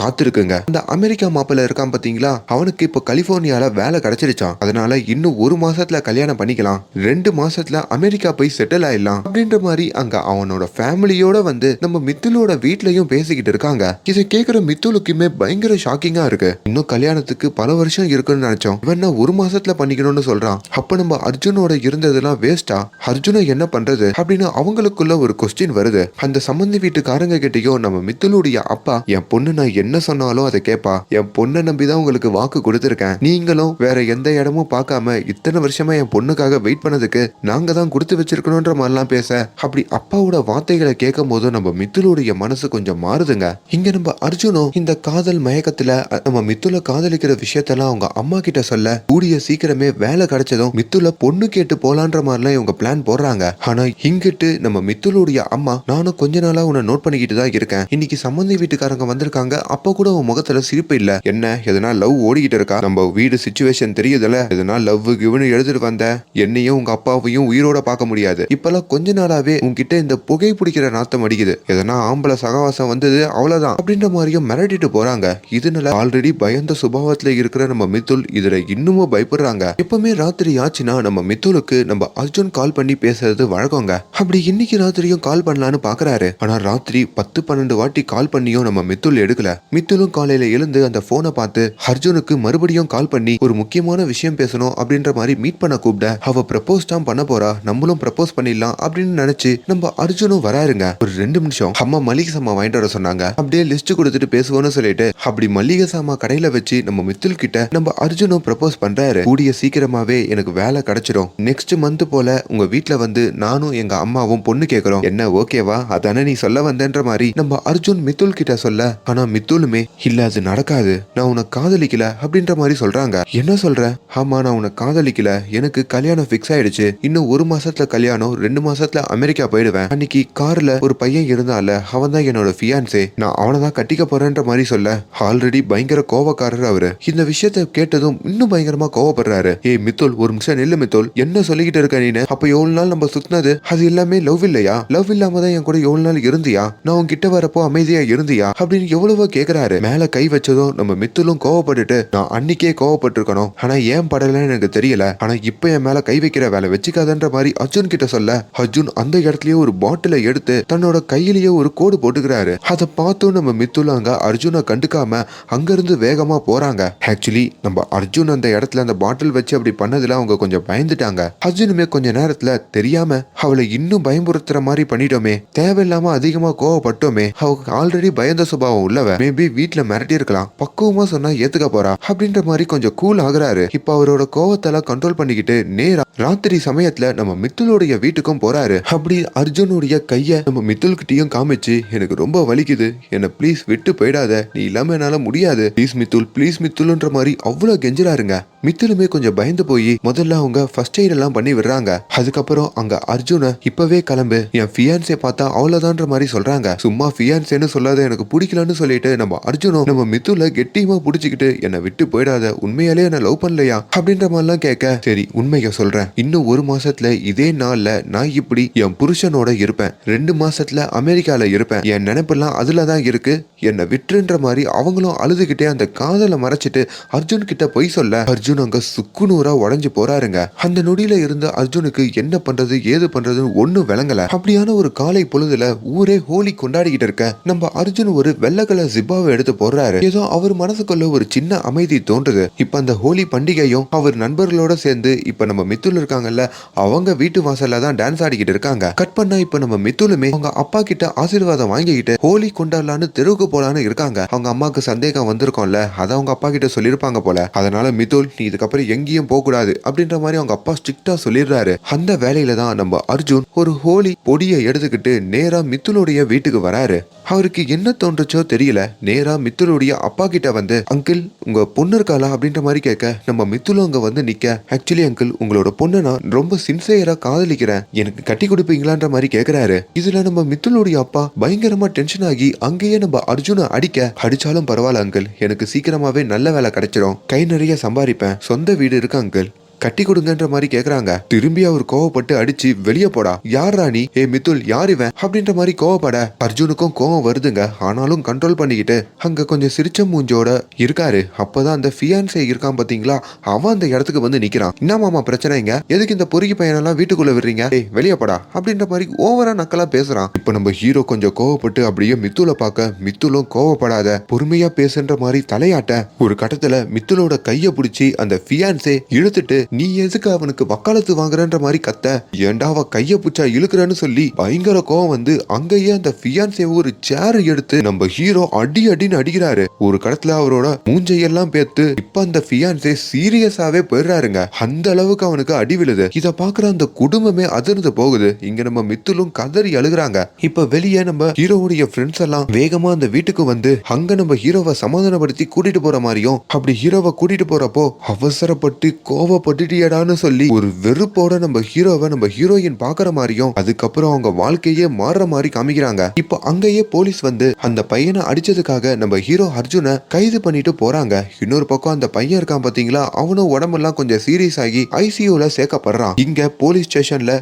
காத்திருக்குங்க. அந்த அமெரிக்கா மாப்பிள்ள இருக்கான் பாத்தீங்களா? அவனுக்கு இப்ப கலிபோர்னியால வேலை கிடைச்சிருச்சான் அதனால இன்னும் ஒரு மாசத்துல கல்யாணம் பண்ணிக்கலாம். ரெண்டு மாசத்துல அமெரிக்கா போய் செட்டில் ஆயிடலாம். அப்படின்ற மாதிரி அங்க அவனோட ஃபேமிலியோட வந்து நம்ம மித்துலோட வீட்லயும் பேசிக்கிட்டு இருக்காங்க. இதை கேக்குற மித்துலுக்குமே பயங்கர ஷாக்கிங்கா இருக்கு. இன்னும் கல்யாணத்துக்கு பல வருஷம் இருக்குன்னு நினைச்சோம். இவன் ஒரு மாசத்துல பண்ணிக்கணும்னு சொல்றான். அப்ப நம்ம அர்ஜுனோட இருந்ததெல்லாம் வேஸ்டா அர்ஜுனை என்ன பண்றது? அப்படின்னு அவங்களுக்குள்ள ஒரு கொஸ்டின் வருது. அந்த சம்பந்தி வீட்டுக்காரங்க கிட்டயும் நம்ம மித்துலுடைய அப்பா என் பொண்ணு நான் என்ன சொன்னாலும் அதை கேட்பா என் பொண்ணை நம்பிதான் உங்களுக்கு வாக்கு கொடுத்துருக்கேன். நீங்களும் வேற எந்த இடமும் பார்க்காம இத்தனை வருஷமா என் பொண்ணுக்காக வெயிட் பண்ணதுக்கு நாங்க தான் கொடுத்து வச்சிருக்கணும்ன்ற மாதிரிலாம் பேச. அப்படி அப்பாவோட வார்த்தைகளை கேட்கும் போதும் நம்ம மித்துலுடைய மனசு கொஞ்சம் மாறுதுங்க. இங்க நம்ம அர்ஜுனும் இந்த காதல் மயக்கத்துல நம்ம மித்துல காதலிக்கிற விஷயத்தெல்லாம் அவங்க அம்மா கிட்ட சொல்ல கூடிய சீக்கிரமே வேலை கிடைச்சதும் மித்துல பொண்ணு கேட்டு போலான்ற மாதிரிலாம் இவங்க பிளான் போடுறாங்க. ஆனா இங்கிட்டு நம்ம மித்துலுடைய அம்மா நானும் கொஞ்ச நாளா உன்னை நோட் பண்ணிக்கிட்டு தான் இருக்கேன். இன்னைக்கு சம்பந்தி வீட்டுக்காரங்க வந்திருக்காங்க. அப்ப கூட உன் முகத்துல சிரிப்பு இல்ல. என்ன? எதனா லவ் ஓடிக்கிட்டு இருக்கா? நம்ம வீடு சுச்சுவேஷன் தெரியுதுல. எதனா லவ் கிவ்னு எழுதிட்டு வந்த என்னையும் உங்க அப்பாவையும் உயிரோட பார்க்க முடியாது. இப்பெல்லாம் கொஞ்ச நாளாவே உன்கிட்ட இந்த புகை பிடிக்கிற நாத்தம் அடிக்குது. எதனா ஆம்பளை சகவாசம் வந்தது அவ்வளவுதான். அப்படின்ற மாதிரியும் மிரட்டிட்டு போறாங்க. இதனால ஆல்ரெடி பயந்த சுபாவத்துல இருக்கிற நம்ம மித்துல் இதுல இன்னமும் பயப்படுறாங்க. எப்பவுமே ராத்திரி ஆச்சுன்னா நம்ம மித்துலுக்கு நம்ம அர்ஜுன் கால் பண்ணி பேசுறது வழக்கங்க. அப்படி இன்னைக்கு ராத்திரியும் கால் பண்ணலான்னு பாக்குறாரு. ஆனா ராத்திரி பத்து பன்னெண்டு வாட்டி கால் பண்ணியும் நம்ம மித்துல் எடுக்கல. மித்துலும் காலையில எழுந்து அந்த போனை பார்த்து அர்ஜுனுக்கு மறுபடியும் கால் பண்ணி ஒரு முக்கியமான விஷயம் பேசணும் அப்படின்ற மாதிரி மீட் பண்ண கூப்பிட அவ ப்ரப்போஸ் தான் பண்ண போறா. நம்மளும் ப்ரப்போஸ் பண்ணிடலாம் அப்படின்னு நினைச்சு நம்ம அர்ஜுனும் வராருங்க. ஒரு ரெண்டு நிமிஷம் அம்மா மளிகை சாமா வாங்கிட்டு வர சொன்னாங்க. அப்படியே லிஸ்ட் கொடுத்துட்டு பேசுவோம்னு சொல்லிட்டு அப்படி மளிகை சாமா கடையில வச்சு நம்ம மித்துல் கிட்ட நம்ம அர்ஜுனும் ப்ரப்போஸ் பண்றாரு. கூடிய சீக்கிரமாவே எனக்கு வேலை கிடைச்சிடும். நெக்ஸ்ட் மந்த் போல உங்க வீட்டுல வந்து நானும் எங்க அம்மாவும் பொண்ணு கேக்குறோம். என்ன ஓகேவா? அதானே நீ சொல்ல வந்தன்ற மாதிரி நம்ம அர்ஜுன் மித்துல் கிட்ட சொல்ல ஆனா மித்துலுமே இல்ல அது நடக்காது. நான் உனக்கு காதலிக்கல அப்படின்ற மாதிரி சொல்றாங்க. என்ன சொல்ற? ஆமா நான் உன்னை காதலிக்கல. எனக்கு கல்யாணம் ஃபிக்ஸ் ஆயிடுச்சு. இன்னும் ஒரு மாசத்துல கல்யாணம் ரெண்டு மாசத்துல அமெரிக்கா போயிடுவேன். அன்னைக்கு கார்ல ஒரு பையன் இருந்தால அவன் தான் என்னோட ஃபியான்சே நான் அவனை தான் கட்டிக்க போறேன்ற மாதிரி சொல்ல ஆல்ரெடி பயங்கர கோவக்காரர் அவரு. இந்த விஷயத்த கேட்டதும் இன்னும் பயங்கரமா கோவப்படுறாரு. ஏய் மித்துல் ஒரு நிமிஷம் நெல்லு மித்துல். என்ன சொல்லிக்கிட்டு இருக்க நீனு? அப்ப எவ்வளவு நாள் நம்ம சுத்தினது? அது எல்லாமே லவ் இல்லையா? லவ் இல்லாம தான் என் கூட எவ்வளவு நாள் இருந்தியா? நான் உன்கிட்ட வரப்போ அமைதியா இருந்தியா? அப்படின்னு எவ்வளவோ கேக்குறாரு. மேல கை வச்சதும் நம்ம மித்துலும் கோவப்பட்டுட்டு நான் அன்னைக்கே கோவப்பட்டிருக்கணும். ஆனா ஏன் படலன்னு எனக்கு தெரியல. ஆனா இப்ப என் மேல கை வைக்கிற வேலை வச்சுக்காதன்ற மாதிரி அர்ஜுன் கிட்ட சொல்ல. அர்ஜுன் அந்த இடத்துலயே ஒரு பாட்டில எடுத்து தன்னோட கையிலேயே ஒரு கோடு போட்டுக்கிறாரு. அதை பார்த்தும் நம்ம மித்துலாங்க அர்ஜுனை கண்டுக்காம அங்கிருந்து வேகமா போறாங்க. ஆக்சுவலி நம்ம அர்ஜுன் அந்த இடத்துல அந்த பாட்டில் வச்சு அப்படி பண்ணதுல அவங்க கொஞ்சம் பயந்துட்டாங்க. அர்ஜுனுமே கொஞ்ச நேரத்துல தெரியாம அவளை இன்னும் பயமுறுத்துற மாதிரி பண்ணிட்டோமே. தேவையில்லாம அதிகமா கோவப்பட்டோமே. அவங்க ஆல்ரெடி பயந்த சுபாவம் உள்ளவ. மேபி வீட்ல மிரட்டி இருக்கலாம். பக்குவமா சொன்னா ஏத்துக்க போறா. அப்படின்ற மாதிரி கொஞ்சம் கூல் ஆகுறாரு. இப்ப அவரோட கோவத்தெல்லாம் கண்ட்ரோல் பண்ணிக்கிட்டு நேரா ராத்திரி சமயத்துல நம்ம மித்துலுடைய வீட்டுக்கும் போறாரு. அப்படி அர்ஜுனுடைய கைய நம்ம மித்துல்கிட்டயும் காமிச்சு எனக்கு ரொம்ப வலிக்குது. என்ன ப்ளீஸ் விட்டு போயிடாத. நீ இல்லாம என்னால முடியாது. ப்ளீஸ் மித்துல் ப்ளீஸ் மித்துல்ன்ற மாதிரி அவ்வளவு கெஞ்சுறாருங்க. மித்துலுமே கொஞ்சம் பயந்து போய் முதல்ல அவங்க ஃபர்ஸ்ட் எய்ட் எல்லாம் பண்ணி விடுறாங்க. அதுக்கப்புறம் அங்க அர்ஜுன இப்பவே கிளம்பு. என் ஃபியான்ஸே பார்த்தா அவ்வளவுதான்ற மாதிரி சொல்றாங்க. சும்மா ஃபியான்சேன்னு சொல்லாத எனக்கு பிடிக்கலன்னு சொல்லிட்டு நம்ம அர்ஜுனும் நம்ம மித்துல கெட்டியமா புடிச்சுக்கிட்டு என்னை விட்டு போயிடாத. உண்மையாலே என்ன லவ் பண்ணலையா? அப்படின்ற மாதிரிலாம் கேட்க சரி உண்மையை சொல்றேன். இன்னும் ஒரு மாசத்துல இதே நாள்ல நான் இப்படி என் புருஷனோட இருப்பேன். ரெண்டு மாசத்துல அமெரிக்கால இருப்பேன். என் நினைப்பெல்லாம் அதுல தான் இருக்கு. என்னை விட்டுன்ற மாதிரி அவங்களும் அழுதுகிட்டே அந்த காதலை மறைச்சிட்டு அர்ஜுன் கிட்ட போய் சொல்ல அர்ஜுன் அங்க சுக்குநூறா உடைஞ்சு போறாருங்க. அந்த நொடியில இருந்த அர்ஜுனுக்கு என்ன பண்றது ஏது பண்றதுன்னு ஒண்ணும் விளங்கல. அப்படியான ஒரு காலை பொழுதுல ஊரே ஹோலி கொண்டாடிக்கிட்டு இருக்க. நம்ம அர்ஜுன் ஒரு வெள்ளை கலர் ஜிப்பாவை எடுத்து போடுறாரு. ஏதோ அவர் மனசுக்குள்ள ஒரு சின்ன அமைதி தோன்றுது. இப்ப அந்த ஹோலி பண்டிகையும் அவர் நண்பர்களோட சேர்ந்து இப்ப நம்ம மித்துல இருக்காங்கல்ல அவங்க வீட்டு வாசல்ல தான் டான்ஸ் ஆடிக்கிட்டு இருக்காங்க. கட் பண்ணா இப்ப நம்ம மித்துலுமே அவங்க அப்பா கிட்ட ஆசீர்வாதம் வாங்கிக்கிட்டு ஹோலி கொண்டாடலான்னு தெருவுக்கு போலான்னு இருக்காங்க. அவங்க அம்மாக்கு சந்தேகம் வந்திருக்கோம்ல அதை அவங்க அப்பா கிட்ட சொல்லியிருப்பாங்க போல. அதனால மிதுல் நீ இதுக்கப்புறம் எங்கேயும் போக கூடாது அப்படின்ற மாதிரி அவங்க அப்பா ஸ்ட்ரிக்டா சொல்லிடுறாரு. அந்த வேலையில தான் நம்ம அர்ஜுன் ஒரு ஹோலி பொடியை எடுத்துக்கிட்டு நேரா மித்துலுடைய வீட்டுக்கு வராரு. அவருக்கு என்ன தோன்றுச்சோ தெரியல. நேரா மித்துலுடைய அப்பா கிட்ட வந்து அங்கிள் உங்க பொண்ணு இருக்காளா? அப்படின்ற மாதிரி கேட்க நம்ம மித்துலு அங்க வந்து நிக்க. ஆக்சுவலி அங்கிள் உங்களோட பொண்ணை நான் ரொம்ப சின்சியரா காதலிக்கிறேன். எனக்கு கட்டி கொடுப்பீங்களான்ற மாதிரி கேக்குறாரு. இதுல நம்ம மித்துலுடைய அப்பா பயங்கரமா டென்ஷன் ஆகி அங்கேயே நம்ம அர்ஜுனை அடிக்க அடிச்சாலும் பரவாயில்ல அங்கிள் எனக்கு சீக்கிரமாவே நல்ல வேலை கிடைச்சிடும் கை நிறைய சம்பாதிப்பேன். சொந்த வீடு இருக்கு அங்கிள் கட்டி கொடுங்கன்ற மாதிரி கேக்குறாங்க. திரும்பி அவர் கோவப்பட்டு அடிச்சு வெளியே போடா. யார் ராணி ஏ மித்துல் யார் இவன்? அப்படின்ற மாதிரி கோவப்பட அர்ஜுனுக்கும் கோவம் வருதுங்க. ஆனாலும் கண்ட்ரோல் பண்ணிக்கிட்டு அங்க கொஞ்சம் சிரிச்ச மூஞ்சோட இருக்காரு. அப்பதான் அந்த ஃபியான்சே இருக்கான் பாத்தீங்களா? அவன் அந்த இடத்துக்கு வந்து நிக்கிறான். என்ன மாமா பிரச்சனைங்க எதுக்கு இந்த பொறுக்கி பையனெல்லாம் வீட்டுக்குள்ள விடுறீங்க? ஏய் வெளியே போடா. அப்படின்ற மாதிரி ஓவரா நக்கலா பேசுறான். இப்ப நம்ம ஹீரோ கொஞ்சம் கோவப்பட்டு அப்படியே மித்துல பார்க்க மித்துலும் கோவப்படாத பொறுமையா பேசுன்ற மாதிரி தலையாட்ட ஒரு கட்டத்துல மித்துலோட கைய பிடிச்சி அந்த ஃபியான்சே இழுத்துட்டு நீ எதுக்கு அவனுக்கு வக்காலத்து வாங்குறன்ற மாதிரி கத்த? ஏன்டா அவ கைய புச்சா இழுக்கிறன்னு சொல்லி பயங்கர கோவம் வந்து அங்கேயே அந்த ஃபியான்சே ஒரு சேர் எடுத்து நம்ம ஹீரோ அடி அடின்னு அடிக்கிறாரு. ஒரு கடத்துல அவரோட மூஞ்சையெல்லாம் பேத்து இப்ப அந்த ஃபியான்சே சீரியஸாவே போயிடுறாருங்க. அந்த அளவுக்கு அவனுக்கு அடி விழுது. இத பாக்குற அந்த குடும்பமே அதிர்ந்து போகுது. இங்க நம்ம மித்துலும் கதறி அழுகுறாங்க. இப்ப வெளியே நம்ம ஹீரோவுடைய ஃப்ரெண்ட்ஸ் எல்லாம் வேகமா அந்த வீட்டுக்கு வந்து அங்க நம்ம ஹீரோவை சமாதானப்படுத்தி கூட்டிட்டு போற மாதிரியும் அப்படி ஹீரோவை கூட்டிட்டு போறப்போ அவசரப்பட்டு கோவப்பட்டு கோவப்பட்டுட்டியடான்னு சொல்லி ஒரு வெறுப்போட நம்ம ஹீரோவை நம்ம ஹீரோயின் பாக்குற மாதிரியும் அதுக்கப்புறம் அவங்க வாழ்க்கையே மாறுற மாதிரி காமிக்கிறாங்க. இப்போ அங்கேயே போலீஸ் வந்து அந்த பையனை அடிச்சதுக்காக நம்ம ஹீரோ அர்ஜுனை கைது பண்ணிட்டு போறாங்க. இன்னொரு பக்கம் அந்த பையன் இருக்கான் பாத்தீங்களா? அவனும் உடம்பெல்லாம் கொஞ்சம் சீரியஸ் ஆகி ஐசியூல சேர்க்கப்படுறான். இங்க போலீஸ் ஸ்டேஷன்ல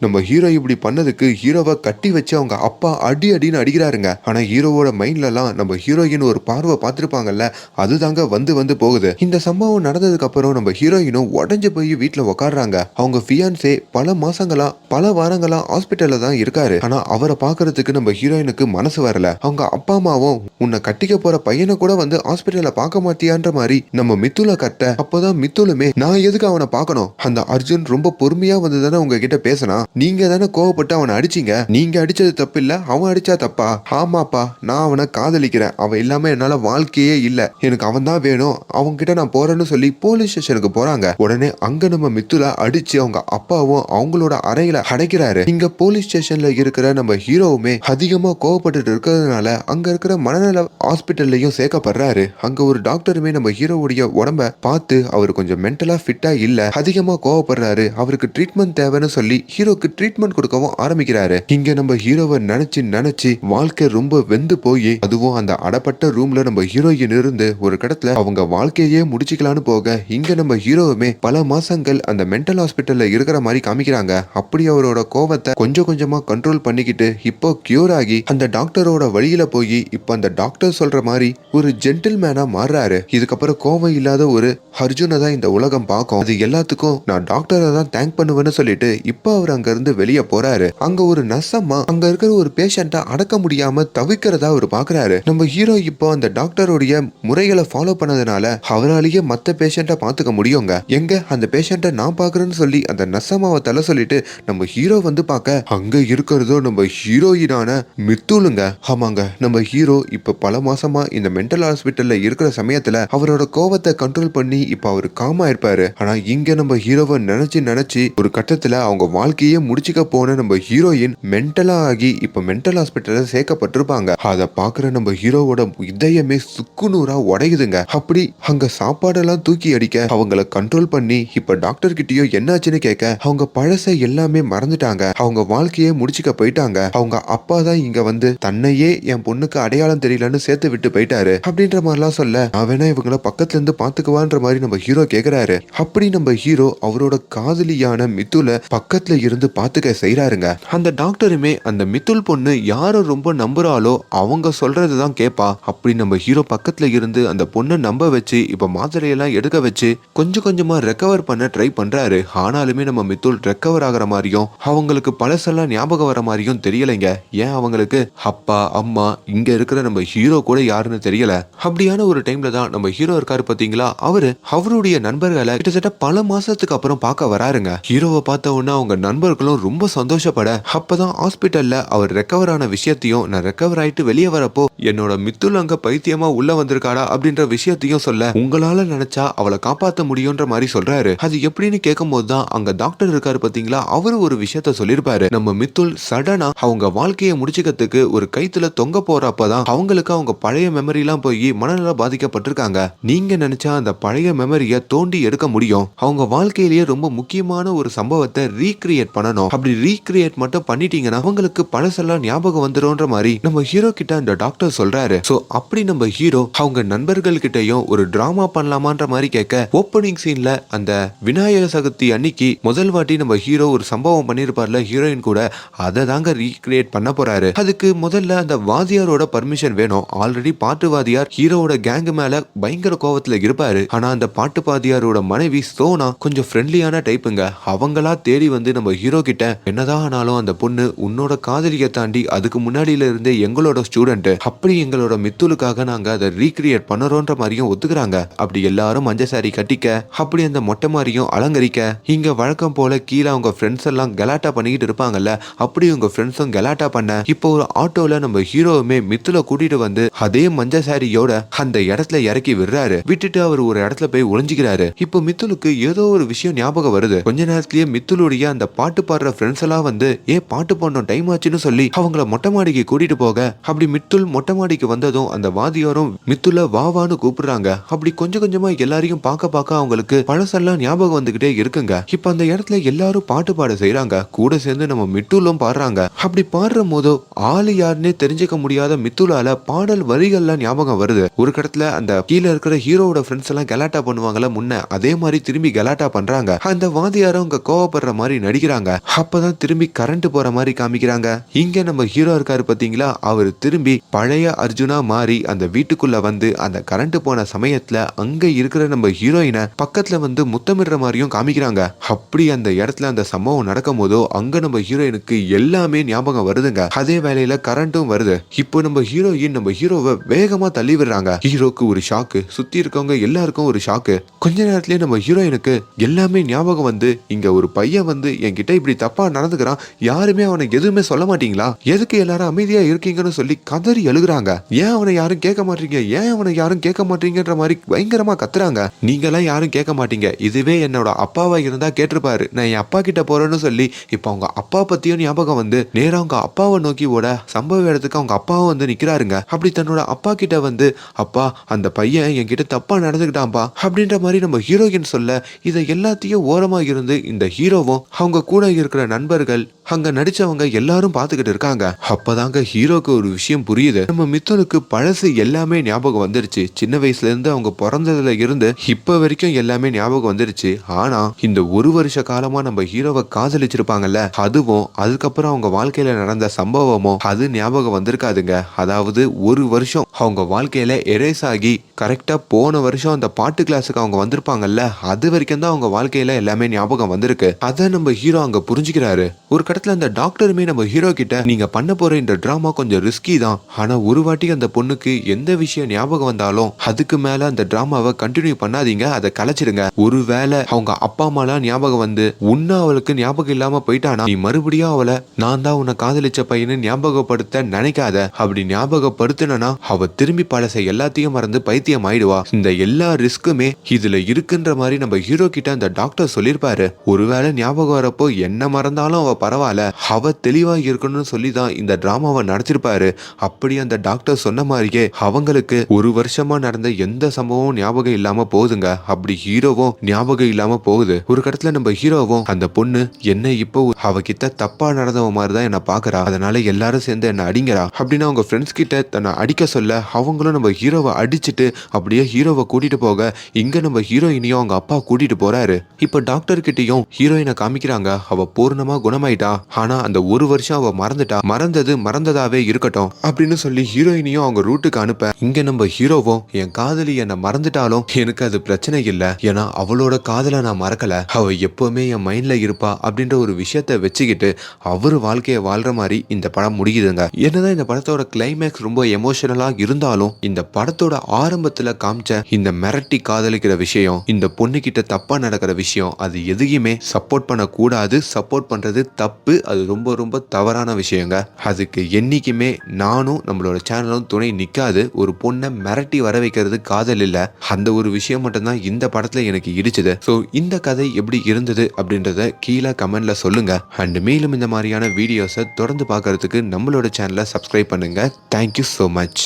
நம்ம ஹீரோ இப்படி பண்ணதுக்கு ஹீரோவை கட்டி வச்சு அவங்க அப்பா அடி அடின்னு அடிக்கிறாருங்க. ஆனா ஹீரோவோட மைண்ட்லலாம் நம்ம ஹீரோயின் ஒரு பார்வை பார்த்துருப்பாங்கல்ல அதுதாங்க வந்து வந்து போகுது. இந்த சம்பவம் நடந்ததுக்கு அப்புறம் நம்ம ஹீரோயினும் உடஞ்சு போய் வீட்டுல உக்காடுறாங்க அவங்க ஃபியான்சே பல மாசங்களா பல வாரங்களா ஹாஸ்பிட்டல்ல தான் இருக்காரு. ஆனா அவரை பார்க்கறதுக்கு நம்ம ஹீரோயினுக்கு மனசு வரல. அவங்க அப்பா அம்மாவும் உன்னை கட்டிக்க போற பையனை கூட வந்து ஹாஸ்பிட்டல்ல பார்க்க மாட்டியான்ற மாதிரி நம்ம மித்துல கட்ட அப்போதான் மித்துலுமே நான் எதுக்கு அவனை பார்க்கணும்? அந்த அர்ஜுன் ரொம்ப பொறுமையா வந்து தானே உங்ககிட்ட பேசினா நீங்க தானே கோவப்பட்டு அவனை அடிச்சீங்க? நீங்க அடிச்சது தப்பு இல்ல அவன் அடிச்சா தப்பா? ஆமாப்பா நான் அவனை காதலிக்கிறேன். அவன் இல்லாம என்னால வாழ்க்கையே இல்ல. எனக்கு அவன் தான் வேணும். அவங்க கிட்ட நான் போறேன்னு சொல்லி போலீஸ் ஸ்டேஷனுக்கு போறாங்க. உடனே அங்க நம்ம மித்துலா அடிச்சு அவங்க அப்பாவும் அவங்களோட அறையில அடைக்கிறாரு. இங்க போலீஸ் ஸ்டேஷன்ல இருக்கிற நம்ம ஹீரோவுமே அதிகமா கோவப்பட்டுட்டு இருக்கிறதுனால அங்க இருக்கிற மனநல ஹாஸ்பிட்டல்லையும் சேர்க்கப்படுறாரு. அங்க ஒரு டாக்டருமே நம்ம ஹீரோவுடைய உடம்ப பார்த்து அவர் கொஞ்சம் மென்டலா ஃபிட்டா இல்ல அதிகமா கோவப்படுறாரு. அவருக்கு ட்ரீட்மெண்ட் தேவைன்னு சொல்லி ஹீரோ ஹீரோக்கு ட்ரீட்மெண்ட் கொடுக்கவும் ஆரம்பிக்கிறாரு. இங்க நம்ம ஹீரோவை நினைச்சு நினைச்சு வாழ்க்கை ரொம்ப வெந்து போய் அதுவும் அந்த அடப்பட்ட ரூம்ல நம்ம ஹீரோயின் இருந்து ஒரு கடத்துல அவங்க வாழ்க்கையே முடிச்சுக்கலான்னு போக இங்க நம்ம ஹீரோவுமே பல மாசங்கள் அந்த மென்டல் ஹாஸ்பிட்டல்ல இருக்கிற மாதிரி காமிக்கிறாங்க. அப்படி அவரோட கோவத்தை கொஞ்சம் கொஞ்சமா கண்ட்ரோல் பண்ணிக்கிட்டு இப்போ கியூர் ஆகி அந்த டாக்டரோட வழியில போய் இப்போ அந்த டாக்டர் சொல்ற மாதிரி ஒரு ஜென்டில்மேனா மாறுறாரு. இதுக்கப்புறம் கோவம் இல்லாத ஒரு அர்ஜுனை தான் இந்த உலகம் பார்க்கும். அது எல்லாத்துக்கும் நான் டாக்டரை தான் தேங்க் பண்ணுவேன்னு சொல்லிட்டு இப்போ அவர் அங்க இருந்து வெளியே போறாரு. அங்க ஒரு நர்சம்மா அங்க இருக்கிற ஒரு பேஷண்ட்டை அடக்க முடியாம தவிக்கிறதா அவர் பாக்குறாரு. நம்ம ஹீரோ இப்போ அந்த டாக்டருடைய முறைகளை ஃபாலோ பண்ணதுனால அவராலேயே மத்த பேஷண்ட்டை பாத்துக்க முடியுங்க. எங்க? அந்த பேஷண்ட்டை நான் பாக்குறேன்னு சொல்லி அந்த நர்சம்மாவை தலை சொல்லிட்டு நம்ம ஹீரோ வந்து பார்க்க அங்க இருக்கிறதோ நம்ம ஹீரோயினான மித்துலுங்க ஆமாங்க நம்ம ஹீரோ இப்ப பல மாசமா இந்த மென்டல் ஹாஸ்பிட்டல்ல இருக்கிற சமயத்துல அவரோட கோவத்தை கண்ட்ரோல் பண்ணி இப்ப அவர் காமா இருப்பாரு. ஆனா இங்க நம்ம ஹீரோவை நினைச்சு நினைச்சு ஒரு கட்டத்துல அவங்க வாழ்க்கையே முடிச்சுக்க போன நம்ம ஹீரோயின் மென்டலா ஆகி இப்ப மென்டல் ஹாஸ்பிட்டல்ல சேர்க்கப்பட்டிருப்பாங்க. அதை பாக்குற நம்ம ஹீரோவோட இதயமே சுக்குநூறா உடையுதுங்க. அப்படி அங்க சாப்பாடெல்லாம் தூக்கி அடிக்க அவங்கள கண்ட்ரோல் பண்ணி இப்ப டாக்டர் கிட்டயோ என்னாச்சுன்னு கேட்க அவங்க பழச எல்லாமே மறந்துட்டாங்க. அவங்க வாழ்க்கையே முடிச்சுக்க போயிட்டாங்க. அவங்க அப்பா தான் இங்க வந்து தன்னையே என் பொண்ணுக்கு அடையாளம் தெரியலன்னு சேர்த்து விட்டு போயிட்டாரு. அப்படின்ற மாதிரிலாம் சொல்ல நான் வேணா இவங்கள பக்கத்துல இருந்து பாத்துக்குவான்ற மாதிரி நம்ம ஹீரோ கேக்குறாரு. அப்படி நம்ம ஹீரோ அவரோட காதலியான மித்துல பக்கத்துல இருந்து பாத்துக்க செய்கிறாருங்க அந்த டாக்டருமே அந்த மித்துல் பொண்ணு யாரை ரொம்ப நம்புறாளோ அவங்க சொல்றது தான் கேட்பா அப்படி நம்ம ஹீரோ பக்கத்துல இருந்து அந்த பொண்ணை நம்ப வச்சு இப்ப மாத்திரையெல்லாம் எடுக்க வச்சு கொஞ்சம் கொஞ்சமா ரெக்கவர் பண்ண ட்ரை பண்றாரு. ஆனாலுமே நம்ம மித்துல் ரெக்கவர் ஆகுற மாதிரியும் அவங்களுக்கு பழசெல்லாம் ஞாபகம் வர மாதிரியும் தெரியலைங்க. ஏன் அவங்களுக்கு அப்பா அம்மா இங்க இருக்கிற நம்ம ஹீரோ கூட யாருன்னு தெரியல. அப்படியான ஒரு டைம்ல தான் நம்ம ஹீரோ இருக்காரு பாத்தீங்களா? அவரு அவருடைய நண்பர்களை கிட்டத்தட்ட பல மாசத்துக்கு அப்புறம் பார்க்க வராருங்க. ஹீரோவை பார்த்த உடனே அவங்க பெற்றோர்களும் ரொம்ப சந்தோஷப்பட அப்பதான் ஹாஸ்பிட்டல்ல அவர் ரெக்கவர் ஆன விஷயத்தையும் நான் ரெக்கவர் ஆயிட்டு வெளியே வரப்போ என்னோட மித்துல் அங்க பைத்தியமா உள்ள வந்திருக்காடா அப்படின்ற விஷயத்தையும் சொல்ல உங்களால நினைச்சா அவளை காப்பாத்த முடியும்ன்ற மாதிரி சொல்றாரு. அது எப்படின்னு கேட்கும் தான் அங்க டாக்டர் இருக்காரு பாத்தீங்களா? அவரு ஒரு விஷயத்த சொல்லிருப்பாரு நம்ம மித்துல் சடனா அவங்க வாழ்க்கையை முடிச்சுக்கிறதுக்கு ஒரு கைத்துல தொங்க போறப்பதான் அவங்களுக்கு அவங்க பழைய மெமரி எல்லாம் போய் மனநல பாதிக்கப்பட்டிருக்காங்க. நீங்க நினைச்சா அந்த பழைய மெமரியை தோண்டி எடுக்க முடியும். அவங்க வாழ்க்கையிலேயே ரொம்ப முக்கியமான ஒரு சம்பவத்தை ரீக்ரியேட் பண்ண பண்ணணும். அப்படி ரீக்ரியேட் மட்டும் பண்ணிட்டீங்கன்னா அவங்களுக்கு பழசெல்லாம் ஞாபகம் வந்துரும்ன்ற மாதிரி நம்ம ஹீரோ கிட்ட அந்த டாக்டர் சொல்றாரு. சோ அப்படி நம்ம ஹீரோ அவங்க நண்பர்கள் கிட்டயும் ஒரு டிராமா பண்ணலாமான்ற மாதிரி கேட்க ஓப்பனிங் சீன்ல அந்த விநாயக சதுர்த்தி அன்னைக்கு முதல் வாட்டி நம்ம ஹீரோ ஒரு சம்பவம் பண்ணிருப்பார்ல ஹீரோயின் கூட அதை தாங்க ரீக்ரியேட் பண்ண போறாரு. அதுக்கு முதல்ல அந்த வாதியாரோட பர்மிஷன் வேணும். ஆல்ரெடி பாட்டு வாதியார் ஹீரோவோட கேங் மேல பயங்கர கோவத்துல இருப்பாரு. ஆனா அந்த பாட்டு வாதியாரோட மனைவி சோனா கொஞ்சம் ஃப்ரெண்ட்லியான டைப்புங்க அவங்களா தேடி வந்து நம்ம ஹீரோ கிட்ட என்னதான் ஆனாலும் அந்த பொண்ணு உன்னோட காதலியை தாண்டி அதுக்கு முன்னாடியில இருந்தே எங்களோட ஸ்டூடெண்ட் அப்படி எங்களோட மித்துலுக்காக நாங்க அதை ரீக்ரியேட் பண்ணுறோன்ற மாதிரியும் ஒத்துக்கிறாங்க. அப்படி எல்லாரும் மஞ்ச சாரி கட்டிக்க அப்படி அந்த மொட்டை மாதிரியும் அலங்கரிக்க இங்க வழக்கம் போல கீழே அவங்க ஃப்ரெண்ட்ஸ் எல்லாம் கலாட்டா பண்ணிக்கிட்டு இருப்பாங்கல்ல அப்படி உங்க ஃப்ரெண்ட்ஸும் கலாட்டா பண்ண இப்போ ஒரு ஆட்டோல நம்ம ஹீரோவுமே மித்துல கூட்டிட்டு வந்து அதே மஞ்ச சாரியோட அந்த இடத்துல இறக்கி விடுறாரு. விட்டுட்டு அவர் ஒரு இடத்துல போய் ஒளிஞ்சுக்கிறாரு. இப்போ மித்துலுக்கு ஏதோ ஒரு விஷயம் ஞாபகம் வருது. கொஞ்ச நேரத்திலேயே மித்துலுடைய அந்த பாட்டு பாடுற ஃப்ரெண்ட்ஸ் எல்லாம் வந்து ஏ பாட்டு பாடணும் டைம் ஆச்சுன்னு சொல்லி அவங்கள மொட்டை மாடிக்கு கூட்டிட்டு போக. அப்படி மித்துல் மொட்டை மாடிக்கு வந்ததும் அந்த வாதியாரும் மித்துல வாவான்னு கூப்பிடுறாங்க. அப்படி கொஞ்சம் கொஞ்சமா எல்லாரையும் பார்க்க பார்க்க அவங்களுக்கு பழசெல்லாம் ஞாபகம் வந்துகிட்டே இருக்குங்க. இப்ப அந்த இடத்துல எல்லாரும் பாட்டு பாட செய்யறாங்க கூட சேர்ந்து நம்ம மிட்டுலும் பாடுறாங்க. அப்படி பாடுற போதோ ஆளு யாருன்னே தெரிஞ்சுக்க முடியாத மித்துலால பாடல் வரிகள்லாம் ஞாபகம் வருது. ஒரு கடத்துல அந்த கீழே இருக்கிற ஹீரோவோட ஃப்ரெண்ட்ஸ் எல்லாம் கலாட்டா பண்ணுவாங்கல்ல முன்ன அதே மாதிரி திரும்பி கலாட்டா பண்றாங்க. அந்த வாதியாரும் அங்க கோவப்படுற மாதிரி நடிக்கிறாங்க. அப்பதான் திரும்பி கரண்ட் போற மாதிரி காமிக்கிறாங்க. இங்க நம்ம ஹீரோ இருக்காரு பாத்தீங்களா அவர் திரும்பி பழைய அர்ஜுனா மாறி அந்த வீட்டுக்குள்ள வந்து அந்த கரண்ட் போன சமயத்துல அங்க இருக்கிற நம்ம ஹீரோயினை பக்கத்துல வந்து முத்தமிடுற மாதிரியும் காமிக்கிறாங்க. அப்படி அந்த இடத்துல அந்த சம்பவம் நடக்கும் போதோ அங்க நம்ம ஹீரோயினுக்கு எல்லாமே ஞாபகம் வருதுங்க. அதே வேலையில கரண்ட்டும் வருது. இப்போ நம்ம ஹீரோயின் நம்ம ஹீரோவை வேகமா தள்ளி விடுறாங்க. ஹீரோக்கு ஒரு ஷாக்கு சுத்தி இருக்கவங்க எல்லாருக்கும் ஒரு ஷாக்கு கொஞ்ச நேரத்திலேயே நம்ம ஹீரோயினுக்கு எல்லாமே ஞாபகம் வந்து இங்க ஒரு பையன் வந்து என்கிட்ட இப்படி தப்பா நடந்துக்கிறான். யாருமே அவனுக்கு எதுவுமே சொல்ல மாட்டீங்களா? எதுக்கு எல்லாரும் அமைதியா இருக்கீங்கன்னு சொல்லி கதறி எழுகுறாங்க. ஏன் அவனை யாரும் கேட்க மாட்டீங்க? ஏன் அவனை யாரும் கேட்க மாட்டீங்கன்ற மாதிரி பயங்கரமா கத்துறாங்க. நீங்களாம் யாரும் கேட்க மாட்டீங்க. இதுவே என்னோட அப்பாவா இருந்தா கேட்டிருப்பாரு. நான் என் அப்பா கிட்ட போறேன்னு சொல்லி இப்போ அவங்க அப்பா பத்தியும் ஞாபகம் வந்து நேரா அவங்க அப்பாவை நோக்கி ஓட சம்பவ இடத்துக்கு அவங்க அப்பாவும் வந்து நிக்கிறாருங்க. அப்படி தன்னோட அப்பா கிட்ட வந்து அப்பா அந்த பையன் என்கிட்ட தப்பா நடந்துக்கிட்டான்பா. அப்படின்ற மாதிரி நம்ம ஹீரோயின் சொல்ல இதை எல்லாத்தையும் ஓரமா இருந்து இந்த ஹீரோவும் அவங்க கூட இருக்கிற நண்பர்கள் அங்க நடிச்சவங்க எல்லாரும் பார்த்துக்கிட்டு இருக்காங்க. அப்பதாங்க ஹீரோக்கு ஒரு விஷயம் புரியுது. நம்ம மித்தலுக்கு பழசு எல்லாமே ஞாபகம் வந்துருச்சு. சின்ன வயசுல இருந்து அவங்க பிறந்ததுல இருந்து இப்ப வரைக்கும் எல்லாமே ஞாபகம் வந்துருச்சு. ஆனா இந்த ஒரு வருஷ காலமா நம்ம ஹீரோவை காதலிச்சிருப்பாங்கல்ல அதுவும் அதுக்கப்புறம் அவங்க வாழ்க்கையில நடந்த சம்பவமும் அது ஞாபகம் வந்திருக்காதுங்க. அதாவது ஒரு வருஷம் அவங்க வாழ்க்கையில எரேஸ் ஆகி கரெக்டா போன வருஷம் அந்த பாட்டு கிளாஸுக்கு அவங்க வந்திருப்பாங்கல்ல அது வரைக்கும் தான் அவங்க வாழ்க்கையில எல்லாமே ஞாபகம் வந்திருக்கு. அதை நம்ம ஹீரோ அங்க புரிஞ்சுக்கிறாரு. ஒரு கடத்துல அந்த டாக்டருமே நம்ம ஹீரோ கிட்ட நீங்க பண்ண போற இந்த டிராமா கொஞ்சம் ரிஸ்கி தான். ஆனா ஒரு வாட்டி அந்த பொண்ணுக்கு எந்த விஷயம் ஞாபகம் வந்தாலும் அதுக்கு மேல அந்த டிராமாவை கண்டினியூ பண்ணாதீங்க. அதை கலைச்சிடுங்க. ஒருவேளை அவங்க அப்பா அம்மாலாம் ஞாபகம் வந்து உன்ன அவளுக்கு ஞாபகம் இல்லாம போயிட்டானா? நீ மறுபடியும் அவளை நான் தான் உன்னை காதலிச்ச பையனு ஞாபகப்படுத்த நினைக்காத. அப்படி ஞாபகப்படுத்தினா அவ திரும்பி பழச எல்லாத்தையும் மறந்து பைத்தியம் ஆயிடுவா. இந்த எல்லா ரிஸ்க்குமே இதுல இருக்குன்ற மாதிரி நம்ம ஹீரோ கிட்ட அந்த டாக்டர் சொல்லியிருப்பாரு. ஒருவேளை ஞாபகம் வரப்போ என்ன மறந்தாலும் அவ பரவாயில்ல. அவ தெளிவா இருக்கணும்னு சொல்லி தான் இந்த டிராமாவை நடத்திருப்பாரு அப்படி அந்த டாக்டர் சொன்ன மாதிரியே அவங்களுக்கு ஒரு வருஷமா நடந்த எந்த சம்பவமும் ஞாபகம் இல்லாம போகுதுங்க. அப்படி ஹீரோவும் ஞாபகம் இல்லாம போகுது. ஒரு கடத்துல நம்ம ஹீரோவும் அந்த பொண்ணு என்ன இப்போ அவகிட்ட தப்பா நடந்தவ மாதிரி தான் என்ன பாக்குறா. அதனால எல்லாரும் சேர்ந்து என்ன அடிங்கிறா. அப்படின்னு அவங்க ஃப்ரெண்ட்ஸ் கிட்ட தன்னை அடிக்க சொல்ல அவங்களும் நம்ம ஹீரோவை அடிச்சிட்டு அப்படியே ஹீரோவை கூட்டிட்டு போக இங்க நம்ம ஹீரோயினையும் அவங்க அப்பா கூட்டிட்டு போறாரு. இப்ப டாக்டர் கிட்டயும் ஹீரோயினை காமிக்கிறாங்க. அவ பூர்ணமா குணமாயிட்டா. ஆனா அந்த ஒரு வருஷம் அவ மறந்துட்டா. மறந்தது மறந்ததாவே இருக்கட்டும் அப்படின்னு சொல்லி ஹீரோயினையும் அவங்க ரூட்டுக்கு அனுப்ப. இங்க நம்ம ஹீரோவும் என் காதலி என்னை மறந்துட்டாலும் எனக்கு அது பிரச்சனை இல்ல. ஏன்னா அவளோட காதலை நான் மறக்கல. அவ எப்பவுமே என் மைண்ட்ல இருப்பா அப்படின்ற ஒரு விஷயத்த வச்சுக்கிட்டு அவரு வாழ்க்கையை வாழ்ற மாதிரி இந்த படம் முடியுதுங்க. என்னதான் இந்த படத்தோட கிளைமேக்ஸ் ரொம்ப எமோஷனலா இருந்தாலும் இந்த படத்தோட ஆரம்பத்துல காமிச்ச இந்த மிரட்டி காதலிக்கிற விஷயம் இந்த பொண்ணு கிட்ட தப்பா நடக்கிற விஷயம் அது எதையுமே சப்போர்ட் பண்ண கூடாது சப்போர்ட் பண்ணுறது தப்பு. அது ரொம்ப ரொம்ப தவறான விஷயங்க. அதுக்கு என்னைக்குமே நானும் நம்மளோட சேனலும் துணை நிற்காது ஒரு பொண்ணை மிரட்டி வர வைக்கிறது காதல் இல்லை. அந்த ஒரு விஷயம் மட்டும்தான் இந்த படத்தில் எனக்கு இடிச்சது. ஸோ இந்த கதை எப்படி இருந்தது அப்படின்றத கீழே கமெண்ட்ல சொல்லுங்க. அண்ட் மேலும் இந்த மாதிரியான வீடியோஸை தொடர்ந்து பார்க்கறதுக்கு நம்மளோட சேனலை சப்ஸ்கிரைப் பண்ணுங்க. Thank you so much